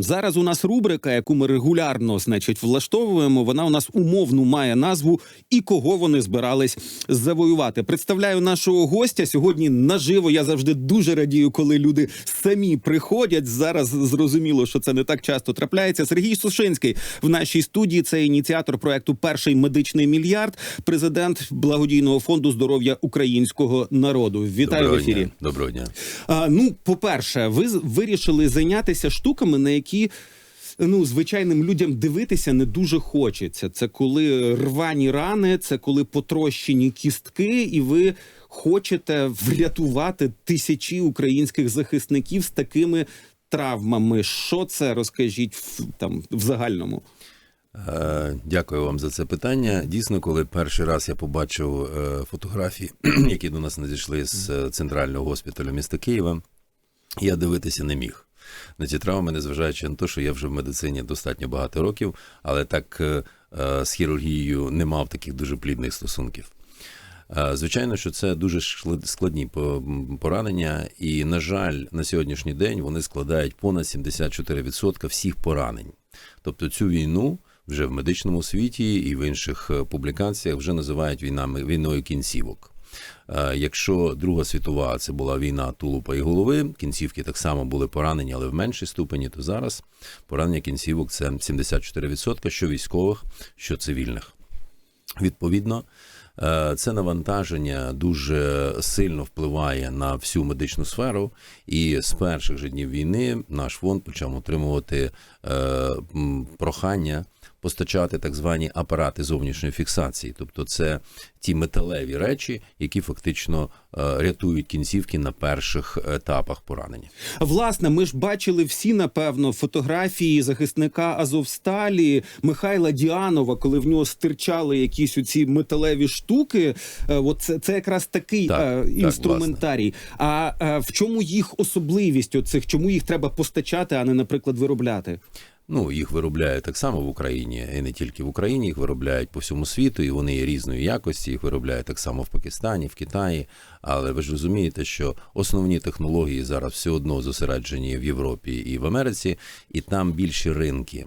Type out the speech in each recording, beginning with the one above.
Зараз у нас рубрика, яку ми регулярно, значить, влаштовуємо. Вона у нас умовну має назву і кого вони збирались завоювати. Представляю нашого гостя сьогодні наживо. Я завжди дуже радію, коли люди самі приходять. Зараз зрозуміло, що це не так часто трапляється. Сергій Сушинський в нашій студії. Це ініціатор проекту Перший медичний мільярд, президент благодійного фонду здоров'я українського народу. Вітаю Доброго в ефірі. Дня. Доброго дня. А, ну, по-перше, ви вирішили зайнятися штуками, на які. Ну, звичайним людям дивитися не дуже хочеться. Це коли рвані рани, це коли потрощені кістки, і ви хочете врятувати тисячі українських захисників з такими травмами. Що це розкажіть в, там в загальному? Е, Дякую вам за це питання. Дійсно, коли перший раз я побачив е, фотографії, які до нас надійшли з е, центрального госпіталю міста Києва, я дивитися не міг. На ці травми, незважаючи на те, що я вже в медицині достатньо багато років, але так е, е, з хірургією не мав таких дуже плідних стосунків. Е, Звичайно, що це дуже складні поранення, і, на жаль, на сьогоднішній день вони складають понад 74% всіх поранень. Тобто цю війну вже в медичному світі і в інших публікаціях вже називають війнами війною кінцівок. Е, Якщо Друга світова це була війна тулупа і голови, кінцівки так само були поранені, але в меншій ступені, то зараз поранення кінцівок це 74%, що військових, що цивільних. Відповідно, е, це навантаження дуже сильно впливає на всю медичну сферу, і з перших же днів війни наш фонд почав отримувати е, прохання постачати так звані апарати зовнішньої фіксації, тобто це ті металеві речі, які фактично е, рятують кінцівки на перших етапах поранення. Власне, ми ж бачили всі, напевно, фотографії захисника Азовсталі Михайла Діанова, коли в нього стирчали якісь оці металеві штуки. Е, От це, це якраз такий Так, е, так, інструментарій. а е, в чому їх особливість оцих? Чому їх треба постачати, а не, наприклад, виробляти? Ну, їх виробляють так само в Україні, і не тільки в Україні, їх виробляють по всьому світу, і вони є різної якості. Їх виробляють так само в Пакистані, в Китаї. Але ви ж розумієте, що основні технології зараз все одно зосереджені в Європі і в Америці, і там більші ринки.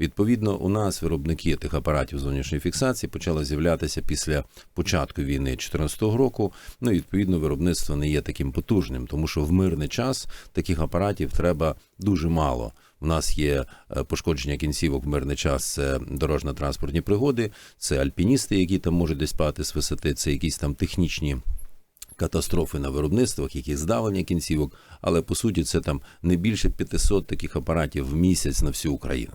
Відповідно, у нас виробники тих апаратів зовнішньої фіксації почали з'являтися після початку війни 2014 року. Ну, відповідно, виробництво не є таким потужним, тому що в мирний час таких апаратів треба дуже мало. У нас є е, пошкодження кінцівок в мирний час, це дорожньо-транспортні пригоди, це альпіністи, які там можуть десь падати з висоти, це якісь там технічні катастрофи на виробництвах, які здавлення кінцівок, але по суті це там не більше 500 таких апаратів в місяць на всю Україну.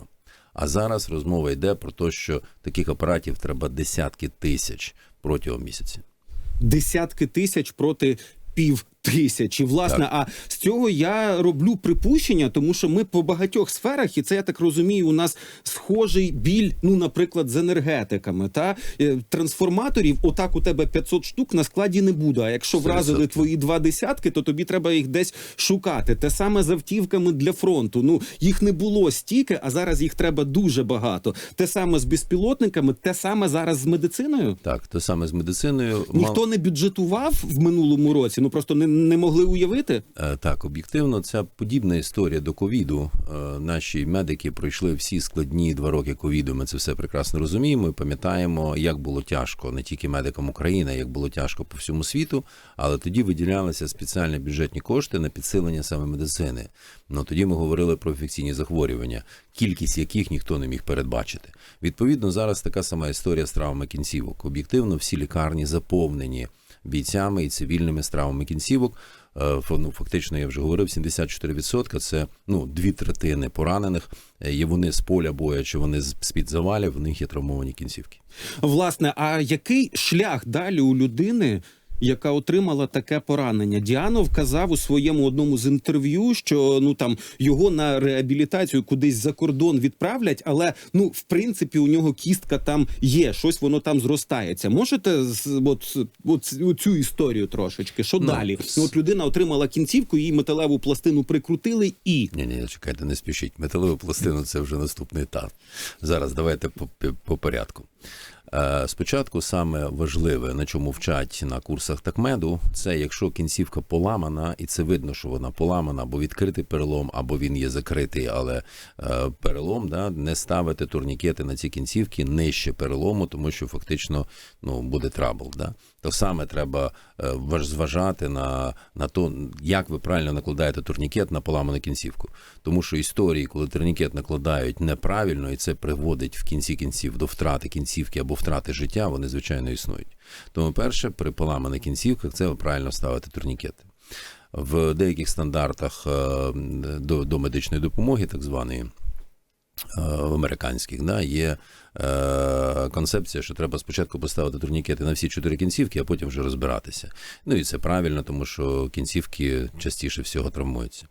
А зараз розмова йде про те, що таких апаратів треба десятки тисяч протягом місяця. Десятки тисяч проти пів тисячі. Власне, а з цього я роблю припущення, тому що ми по багатьох сферах, і це я так розумію, у нас схожий біль, ну, наприклад, з енергетиками. Та Е, трансформаторів, отак у тебе 500 штук на складі не буде. А якщо вразили твої два десятки, то тобі треба їх десь шукати. Те саме з автівками для фронту. Ну їх не було стільки, а зараз їх треба дуже багато. Те саме з безпілотниками, те саме зараз з медициною. Так, те саме з медициною. Ніхто не бюджетував в минулому році, ну просто не, не могли уявити. Е, Так, об'єктивно, ця подібна історія до ковіду. Е, Наші медики пройшли всі складні два роки ковіду. Ми це все прекрасно розуміємо і пам'ятаємо, як було тяжко не тільки медикам України, як було тяжко по всьому світу. Але тоді виділялися спеціальні бюджетні кошти на підсилення саме медицини. Ну тоді ми говорили про інфекційні захворювання, кількість яких ніхто не міг передбачити. Відповідно, зараз така сама історія з травмами кінцівок. Об'єктивно, всі лікарні заповнені бійцями і цивільними з травмами кінцівок. Е, ну, фактично, я вже говорив, 74% – це ну, дві третини поранених. Е, Є вони з поля бою, чи вони з-під завалів, в них є травмовані кінцівки. Власне, а який шлях далі у людини? Яка отримала таке поранення, Діанов казав у своєму одному з інтерв'ю, що ну там його на реабілітацію кудись за кордон відправлять, але ну в принципі у нього кістка там є, щось воно там зростається. Можете з- от, от цю історію трошечки? Що Ну, далі? Ну от людина отримала кінцівку, їй металеву пластину прикрутили, і Ні, ні, чекайте, не спішіть. Металеву пластину це вже наступний етап. Зараз давайте по, по порядку. Е, Спочатку саме важливе, на чому вчать на курсах такмеду, це якщо кінцівка поламана, і це видно, що вона поламана, або відкритий перелом, або він є закритий, але е, перелом, да, не ставити турнікети на ці кінцівки нижче перелому, тому що фактично ну, буде трабл. Да? То саме треба е, зважати на, на то, як ви правильно накладаєте турнікет на поламану кінцівку. Тому що історії, коли турнікет накладають неправильно, і це приводить в кінці кінців до втрати кінцівки або втрати життя, вони звичайно існують. Тому, перше, при поламаних кінцівках це ви правильно ставити турнікети. В деяких стандартах е, до, до медичної допомоги, так званої, е, американських, да, є е, концепція, що треба спочатку поставити турнікети на всі чотири кінцівки, а потім вже розбиратися. Ну і це правильно, тому що кінцівки частіше всього травмуються.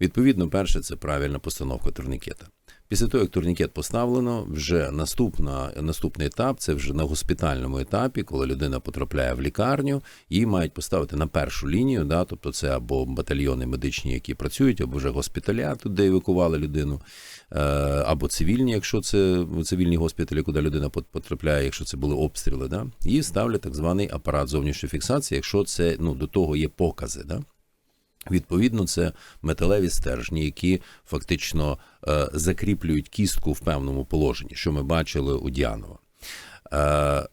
Відповідно, перше, це правильна постановка турнікета. Після того, як турнікет поставлено, вже наступна, наступний етап це вже на госпітальному етапі, коли людина потрапляє в лікарню, її мають поставити на першу лінію, да, тобто це або батальйони медичні, які працюють, або вже госпіталя, де евакували людину, е, або цивільні, якщо це цивільні госпіталі, куди людина потрапляє, якщо це були обстріли, да, їй ставлять так званий апарат зовнішньої фіксації, якщо це ну, до того є покази. Да. Відповідно, це металеві стержні, які фактично е, закріплюють кістку в певному положенні, що ми бачили у Діанова. Е,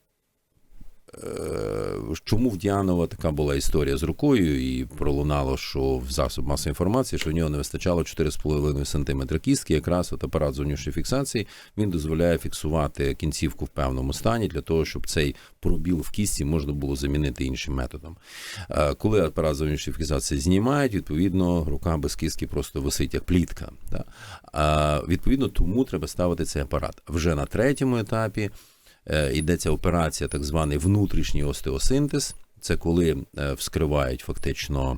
Чому в Діанова така була історія з рукою, і пролунало, що в засоб масової інформації, що в нього не вистачало 4,5 см кістки, якраз от апарат зовнішньої фіксації він дозволяє фіксувати кінцівку в певному стані для того, щоб цей пробіл в кісті можна було замінити іншим методом. Е, Коли апарат зовнішньої фіксації знімають, відповідно, рука без кістки просто висить як плітка. Да? Відповідно, тому треба ставити цей апарат. Вже на третьому етапі е, йдеться операція, так званий внутрішній остеосинтез. Це коли е, вскривають фактично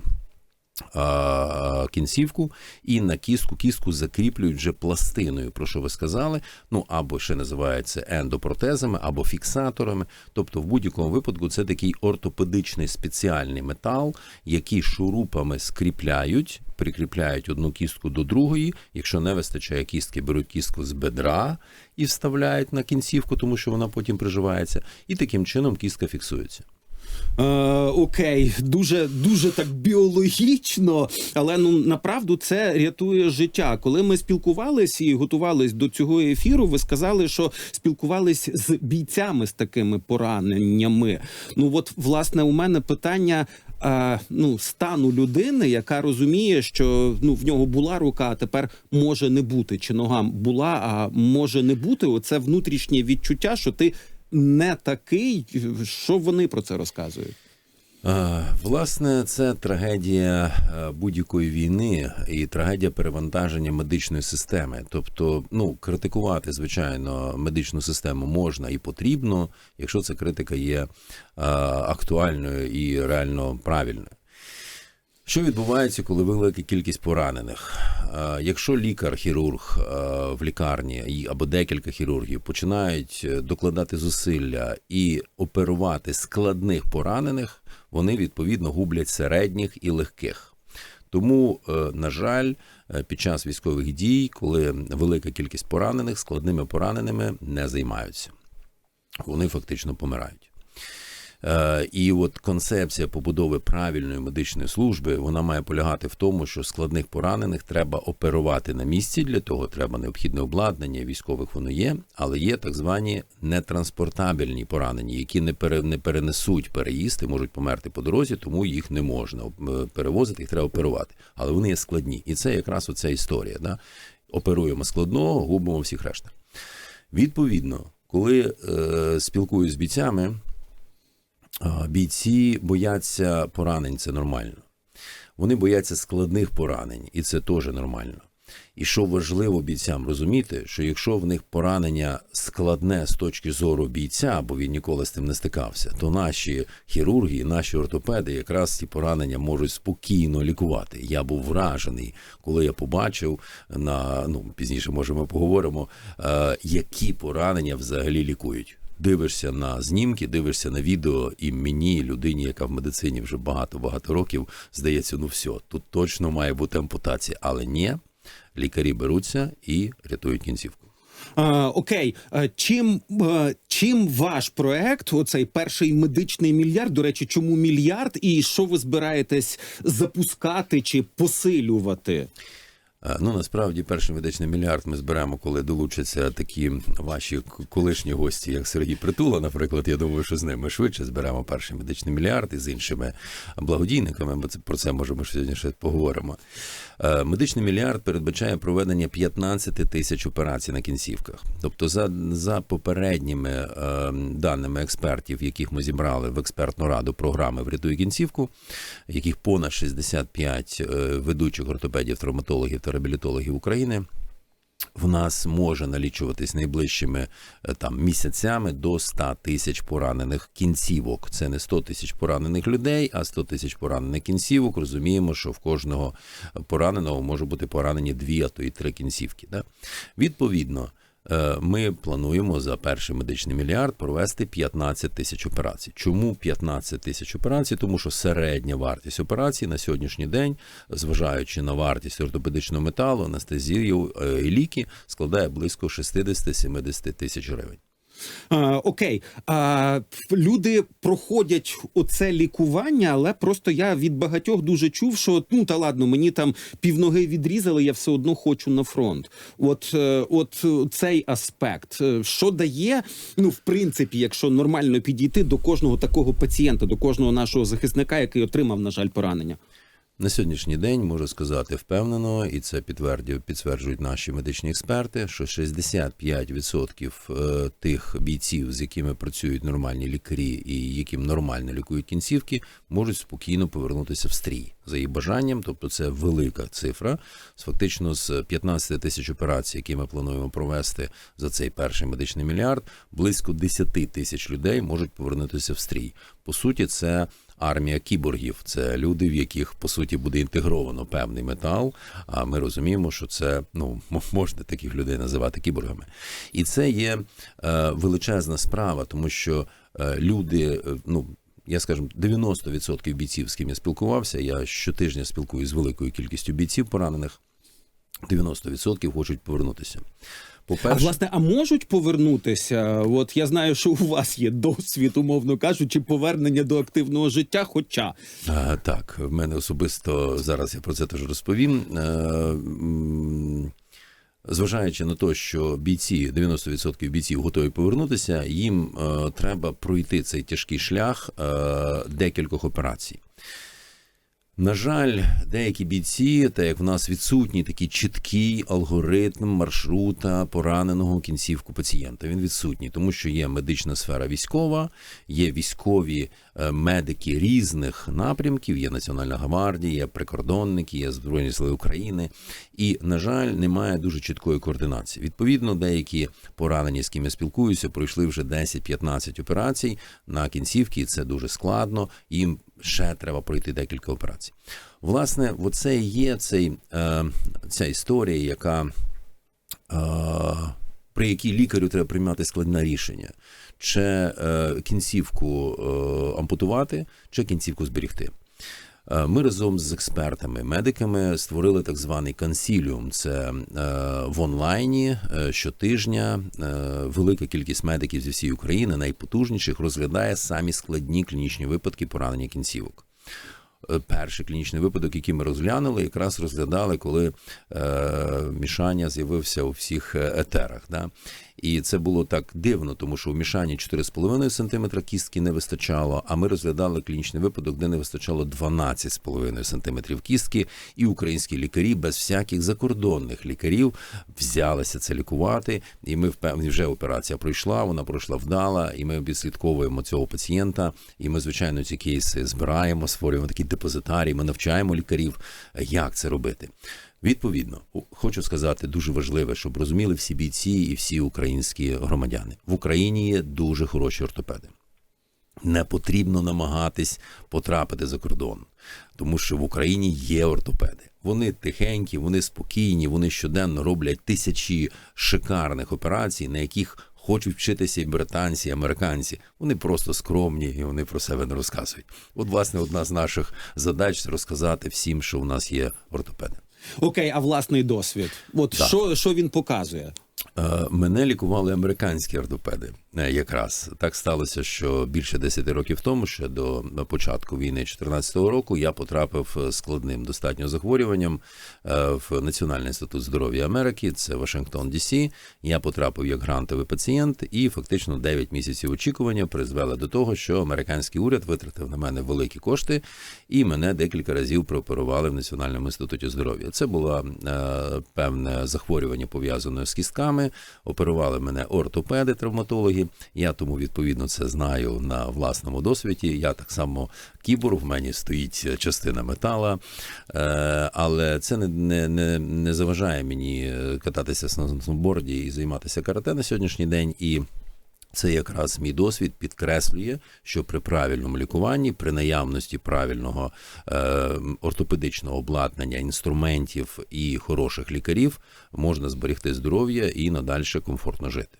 кінцівку і на кістку кістку закріплюють вже пластиною, про що ви сказали. Ну або ще називається ендопротезами, або фіксаторами. Тобто, в будь-якому випадку це такий ортопедичний спеціальний метал, який шурупами скріпляють, прикріпляють одну кістку до другої. Якщо не вистачає кістки, беруть кістку з бедра і вставляють на кінцівку, тому що вона потім приживається, і таким чином кістка фіксується. Е, окей, дуже дуже так біологічно, але ну направду це рятує життя. Коли ми спілкувались і готувались до цього ефіру, ви сказали, що спілкувались з бійцями з такими пораненнями. Ну от власне у мене питання. е, Ну, стану людини, яка розуміє, що ну в нього була рука, а тепер може не бути, чи нога була, а може не бути. Оце внутрішнє відчуття, що ти не такий. Що вони про це розказують? Власне, це трагедія е, будь-якої війни і трагедія перевантаження медичної системи. Тобто, ну критикувати, звичайно, медичну систему можна і потрібно, якщо ця критика є е, актуальною і реально правильною. Що відбувається, коли велика кількість поранених? Е, Якщо лікар-хірург е, в лікарні або декілька хірургів починають е, докладати зусилля і оперувати складних поранених, вони відповідно гублять середніх і легких. Тому, на жаль, під час військових дій, коли велика кількість поранених, складними пораненими не займаються. Вони фактично помирають. Е, І от концепція побудови правильної медичної служби вона має полягати в тому, що складних поранених треба оперувати на місці. Для того треба необхідне обладнання. Військових воно є, але є так звані нетранспортабельні поранені, які не пере, не перенесуть переїсти, можуть померти по дорозі, тому їх не можна е, перевозити, їх треба оперувати. Але вони є складні, і це якраз оця історія. Да? Оперуємо складного, губимо всіх решта. Відповідно, коли е, спілкуюсь з бійцями. Бійці бояться поранень, це нормально. Вони бояться складних поранень, і це теж нормально. І що важливо бійцям розуміти, що якщо в них поранення складне з точки зору бійця, бо він ніколи з тим не стикався, то наші хірурги, наші ортопеди якраз ці поранення можуть спокійно лікувати. Я був вражений, коли я побачив на ну пізніше, може, ми поговоримо, е, які поранення взагалі лікують. Дивишся на знімки, дивишся на відео, і мені, людині, яка в медицині вже багато-багато років, здається, ну все, тут точно має бути ампутація. Але ні, лікарі беруться і рятують кінцівку. Окей, чим, чим ваш проект, оцей перший медичний мільярд, до речі, чому мільярд, і що ви збираєтесь запускати чи посилювати? Е, Ну насправді перший медичний мільярд ми зберемо, коли долучаться такі ваші колишні гості, як Сергій Притула. Наприклад, я думаю, що з ними швидше зберемо перший медичний мільярд і з іншими благодійниками. Бо це про це може ми сьогодні ще поговоримо. Е, Медичний мільярд передбачає проведення 15 тисяч операцій на кінцівках. Тобто, за, за попередніми е, даними експертів, яких ми зібрали в експертну раду програми Врятуй кінцівку, яких понад 65 е, ведучих ортопедів, травматологів та реабілітологів України. В нас може налічуватись найближчими е, там місяцями до 100 тисяч поранених кінцівок. Це не 100 тисяч поранених людей, а 100 тисяч поранених кінцівок. Розуміємо, що в кожного пораненого може бути поранені дві, а то і три кінцівки. Да? Відповідно, ми плануємо за перший медичний мільярд провести 15 тисяч операцій. Чому 15 тисяч операцій? Тому що середня вартість операцій на сьогоднішній день, зважаючи на вартість ортопедичного металу, анестезію е, і ліки, складає близько 60-70 тисяч гривень. А, окей, а, люди проходять оце лікування, але просто я від багатьох дуже чув, що ну та ладно, мені там півноги відрізали, я все одно хочу на фронт. От, е, от е, цей аспект, е, що дає, ну в принципі, якщо нормально підійти до кожного такого пацієнта, до кожного нашого захисника, який отримав, на жаль, поранення. На сьогоднішній день можу сказати впевнено, і це підтверджують наші медичні експерти, що 65% е, тих бійців, з якими працюють нормальні лікарі і яким нормально лікують кінцівки, можуть спокійно повернутися в стрій за їх бажанням. Тобто це велика цифра. Фактично з 15 тисяч операцій, які ми плануємо провести за цей перший медичний мільярд, близько 10 тисяч людей можуть повернутися в стрій. По суті, це армія кіборгів. Це люди, в яких по суті буде інтегровано певний метал. А ми розуміємо, що це ну можна таких людей називати кіборгами, і це є е, величезна справа, тому що е, люди, е, ну. Я скажу, 90% бійців, з ким я спілкувався. Я щотижня спілкуюся з великою кількістю бійців поранених. 90% хочуть повернутися. По-перше, власне, а можуть повернутися? От я знаю, що у вас є досвід, умовно кажучи, повернення до активного життя. Хоча А, так, в мене особисто зараз я про це теж розповім. Е, Зважаючи на те, що бійці, 90% бійців готові повернутися, їм е, треба пройти цей тяжкий шлях е, декількох операцій. На жаль, деякі бійці, так як в нас відсутній такий чіткий алгоритм маршрута пораненого кінцівку пацієнта. Він відсутній, тому що є медична сфера військова, є військові е, медики різних напрямків, є Національна гвардія, є прикордонники, є Збройні Сили України. І, на жаль, немає дуже чіткої координації. Відповідно, деякі поранені, з ким я спілкуюся, пройшли вже 10-15 операцій на кінцівки, і це дуже складно. Їм ще треба пройти декілька операцій. Власне, оце і є цей, е, ця історія, яка е, при якій лікарю треба приймати складне рішення, чи е, кінцівку е, ампутувати, чи кінцівку зберігти. Е, Ми разом з експертами, медиками створили так званий консіліум. Це е, в онлайні е, щотижня велика кількість медиків зі всієї України, найпотужніших, розглядає самі складні клінічні випадки поранення кінцівок. Перший клінічний випадок, який ми розглянули, якраз розглядали, коли е, мішання з'явився у всіх етерах. Да? І це було так дивно, тому що у мішанні 4,5 см кістки не вистачало, а ми розглядали клінічний випадок, де не вистачало 12,5 см кістки, і українські лікарі без всяких закордонних лікарів взялися це лікувати. І ми впевнені, вже операція пройшла, вона пройшла вдала, і ми відслідковуємо цього пацієнта. І ми, звичайно, ці кейси збираємо, створюємо такі депозитарії, ми навчаємо лікарів, як це робити. Відповідно, хочу сказати дуже важливе, щоб розуміли всі бійці і всі українські громадяни. В Україні є дуже хороші ортопеди. Не потрібно намагатись потрапити за кордон, тому що в Україні є ортопеди. Вони тихенькі, вони спокійні, вони щоденно роблять тисячі шикарних операцій, на яких хочуть вчитися і британці, і американці. Вони просто скромні і вони про себе не розказують. От, власне, одна з наших задач розказати всім, що у нас є ортопеди. Окей, а власний досвід, от Да. що, що він показує? Е, Мене лікували американські ортопеди. Е, Якраз так сталося, що більше 10 років тому, ще до початку війни 2014 року, я потрапив складним достатньо захворюванням е, в Національний інститут здоров'я Америки. Це Вашингтон, Дісі. Я потрапив як грантовий пацієнт, і фактично 9 місяців очікування призвели до того, що американський уряд витратив на мене великі кошти, і мене декілька разів прооперували в Національному інституті здоров'я. Це було е, певне захворювання пов'язане з кістками. Оперували мене ортопеди, травматологи. Я тому відповідно це знаю на власному досвіді. Я так само кіборг, в мені стоїть частина метала, е, але це не, не, не, не заважає мені е, кататися на сноуборді і займатися карате на сьогоднішній день. І це якраз мій досвід підкреслює, що при правильному лікуванні, при наявності правильного е, ортопедичного обладнання, інструментів і хороших лікарів можна зберегти здоров'я і надальше комфортно жити.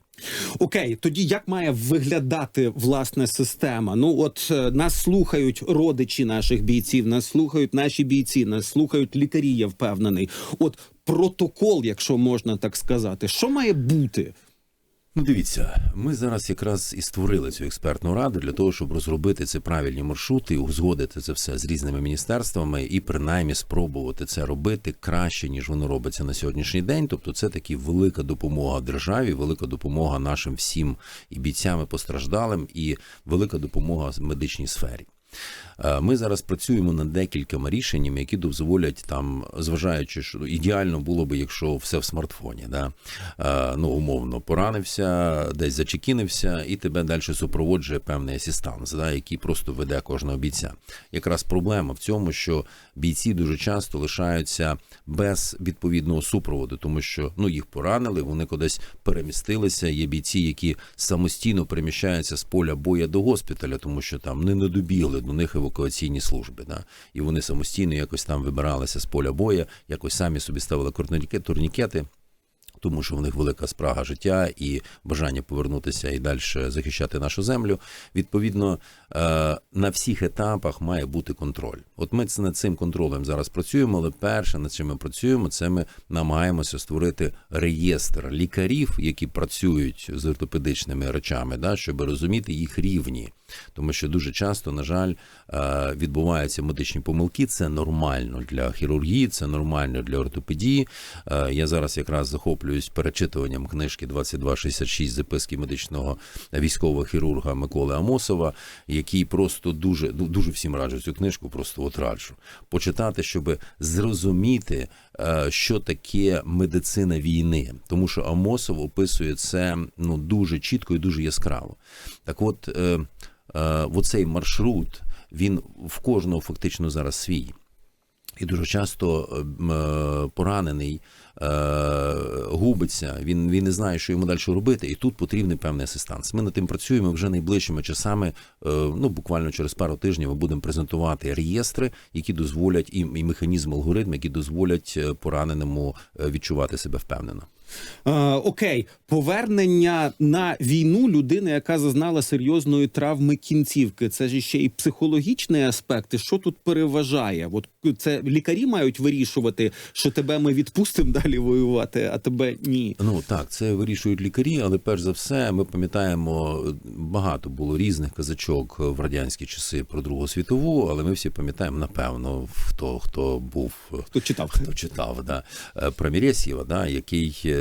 Окей, тоді як має виглядати власне система? Ну от е, нас слухають родичі наших бійців, нас слухають наші бійці, нас слухають лікарі. Я впевнений. От протокол, якщо можна так сказати, що має бути? Ну, дивіться, ми зараз якраз і створили цю експертну раду для того, щоб розробити ці правильні маршрути, узгодити це все з різними міністерствами і принаймні спробувати це робити краще, ніж воно робиться на сьогоднішній день. Тобто, це таки велика допомога державі, велика допомога нашим всім і бійцям, і постраждалим, і велика допомога медичній сфері. Е, Ми зараз працюємо над декількома рішеннями, які дозволять там, зважаючи, що ідеально було би, якщо все в смартфоні, да? Е, ну умовно поранився, десь зачекінився, і тебе далі супроводжує певний асістанс, да, який просто веде кожного бійця. Якраз проблема в цьому, що бійці дуже часто лишаються без відповідного супроводу, тому що ну їх поранили, вони кудись перемістилися. Є бійці, які самостійно переміщаються з поля боя до госпіталя, тому що там не надобігли до них евакуаційні служби. Да? І вони самостійно якось там вибиралися з поля боя, якось самі собі ставили турніке- турнікети. Тому що в них велика спрага життя і бажання повернутися і далі захищати нашу землю. Відповідно, е, на всіх етапах має бути контроль. От ми над цим контролем зараз працюємо, але перше, над чим ми працюємо, це ми намагаємося створити реєстр лікарів, які працюють з ортопедичними речами, да, щоб розуміти їх рівні. Тому що дуже часто, на жаль, е, відбуваються медичні помилки. Це нормально для хірургії, це нормально для ортопедії. Е, Я зараз якраз захоплююсь перечитуванням книжки 2266 записки медичного військового хірурга Миколи Амосова, який просто дуже ну, дуже всім раджу цю книжку, просто от раджу почитати, щоб зрозуміти, е, що таке медицина війни, тому що Амосов описує це ну дуже чітко і дуже яскраво. Так, от. е, е, оцей маршрут, він в кожного фактично зараз свій. І дуже часто е, е, поранений е, губиться, він, він не знає, що йому далі робити, і тут потрібний певний асистанс. Ми над тим працюємо вже найближчими часами. е, Ну, буквально через пару тижнів ми будемо презентувати реєстри, які дозволять і, і механізм, алгоритм, які дозволять пораненому відчувати себе впевнено. Е, окей, повернення на війну людини, яка зазнала серйозної травми кінцівки. Це ж ще і психологічний аспект. І Що тут переважає? От це лікарі мають вирішувати, що тебе ми відпустимо далі воювати, а тебе ні. Ну так, це вирішують лікарі, але перш за все, ми пам'ятаємо, багато було різних казачок в радянські часи про Другу світову, але ми всі пам'ятаємо, напевно, хто хто був. Хто читав? Хто читав да, е, про Мірєсєва, да, який е,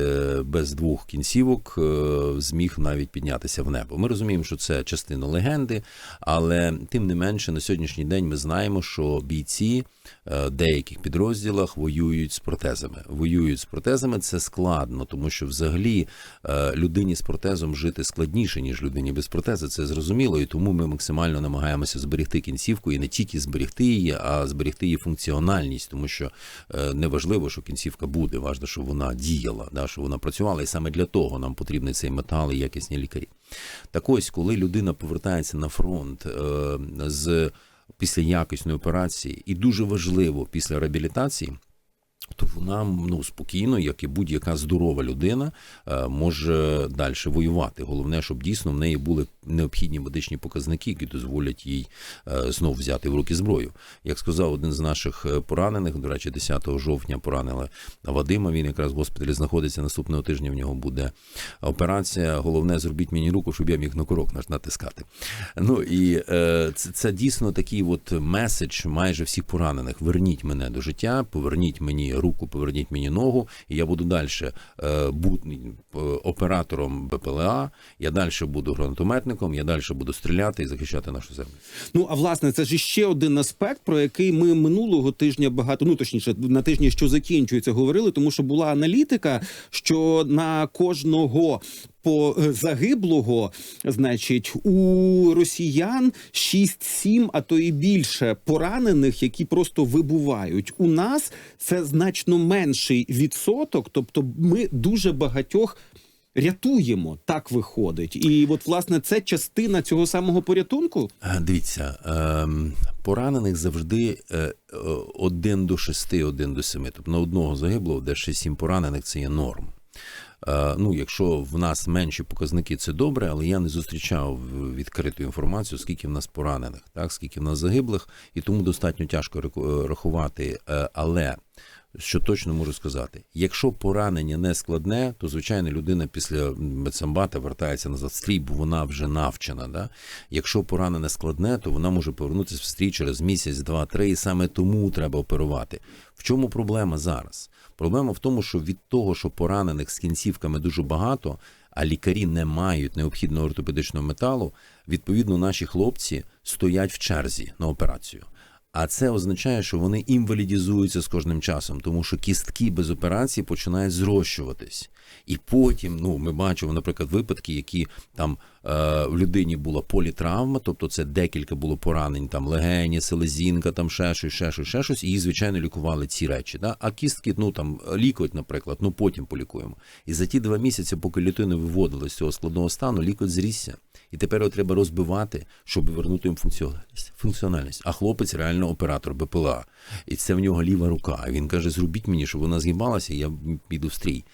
без двох кінцівок е, зміг навіть піднятися в небо. Ми розуміємо, що це частина легенди, але тим не менше на сьогоднішній день ми знаємо, що бійці е, в деяких підрозділах воюють з протезами. Воюють з протезами це складно, тому що взагалі е, людині з протезом жити складніше, ніж людині без протези. Це зрозуміло, і тому ми максимально намагаємося зберегти кінцівку і не тільки зберегти її, а зберегти її функціональність, тому що е, не важливо, що кінцівка буде, важливо, щоб вона діяла, да, щоб вона працювала, і саме для того нам потрібний цей метал і якісні лікарі. Так ось, коли людина повертається на фронт е, з після якісної операції, і дуже важливо після реабілітації. То вона ну спокійно, як і будь-яка здорова людина, е, може далі воювати. Головне, щоб дійсно в неї були необхідні медичні показники, які дозволять їй е, знов взяти в руки зброю. Як сказав один з наших е, поранених, до речі, 10 жовтня поранили Вадима. Він якраз в госпіталі знаходиться наступного тижня. В нього буде операція. Головне, зробіть мені руку, щоб я міг на курок натискати. Ну і це, це дійсно такий от меседж майже всіх поранених. Верніть мене до життя, поверніть мені руку, поверніть мені ногу, і я буду далі е, бути е, оператором БПЛА. Я далі буду гранатометником, я далі буду стріляти і захищати нашу землю. Ну а власне, це ж ще один аспект, про який ми минулого тижня багато, ну точніше, на тижні, що закінчується, говорили, тому що була аналітика, що на кожного. По е, загиблого, значить, у росіян 6-7, а то і більше поранених, які просто вибувають. У нас це значно менший відсоток, тобто ми дуже багатьох рятуємо. Так виходить. І от власне це частина цього самого порятунку. Дивіться, ем, поранених завжди е, е, один до шести, один до семи. Тобто на одного загиблого, де 6-7 поранених, це є норм. Е, Ну, якщо в нас менші показники, це добре, але я не зустрічав відкриту інформацію, скільки в нас поранених, так скільки в нас загиблих, і тому достатньо тяжко рахувати. Е, Але що точно можу сказати, якщо поранення не складне, то звичайно людина після медсамбата вертається назад в стрій, бо вона вже навчена. Да? Якщо поранене складне, то вона може повернутися в стрій через місяць, два, три, і саме тому треба оперувати. В чому проблема зараз? Проблема в тому, що від того, що поранених з кінцівками дуже багато, а лікарі не мають необхідного ортопедичного металу, відповідно, наші хлопці стоять в черзі на операцію. А це означає, що вони інвалідізуються з кожним часом, тому що кістки без операції починають зрощуватись. І потім, ну, ми бачимо, наприклад, випадки, які там в людині була політравма, тобто це декілька було поранень, там легені, селезінка, там ще щось, ще щось, ще щось, і її, звичайно, лікували ці речі. Да? А кістки, ну там лікоть, наприклад, ну потім полікуємо. І за ті два місяці, поки людину виводили з цього складного стану, лікоть зрісся. І тепер його треба розбивати, щоб вернути їм функціональність. функціональність. А хлопець реально оператор БПЛА. І це в нього ліва рука. Він каже: зробіть мені, щоб вона згибалася, я піду в стрій.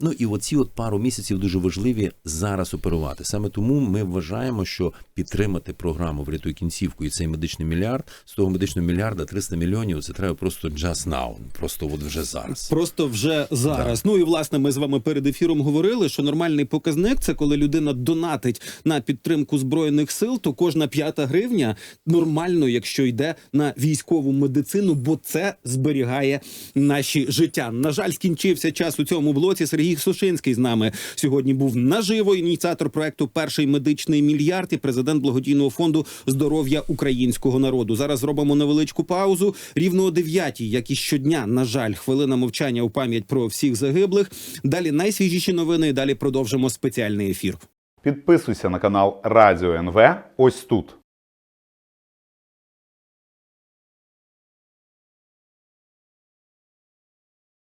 Ну і оці от пару місяців дуже важливі зараз оперувати. Саме тому ми вважаємо, що підтримати програму «Врятуй кінцівку і цей медичний мільярд з того медичного мільярда 300 мільйонів. Це треба просто just now, просто от вже зараз. Просто вже зараз. Ну і власне, ми з вами перед ефіром говорили, що нормальний показник це коли людина донатить на підтримку збройних сил, то кожна п'ята гривня нормально, якщо йде на військову медицину, бо це зберігає наші життя. На жаль, скінчився час у цьому блоці. Сергій Сушинський з нами сьогодні був наживо. Ініціатор проекту Перший медичний мільярд і президент благодійного фонду здоров'я українського народу. Зараз зробимо невеличку паузу. Рівно о 9 як і щодня, на жаль, хвилина мовчання у пам'ять про всіх загиблих. Далі найсвіжіші новини. і Далі продовжимо спеціальний ефір. Підписуйся на канал Радіо НВ ось тут.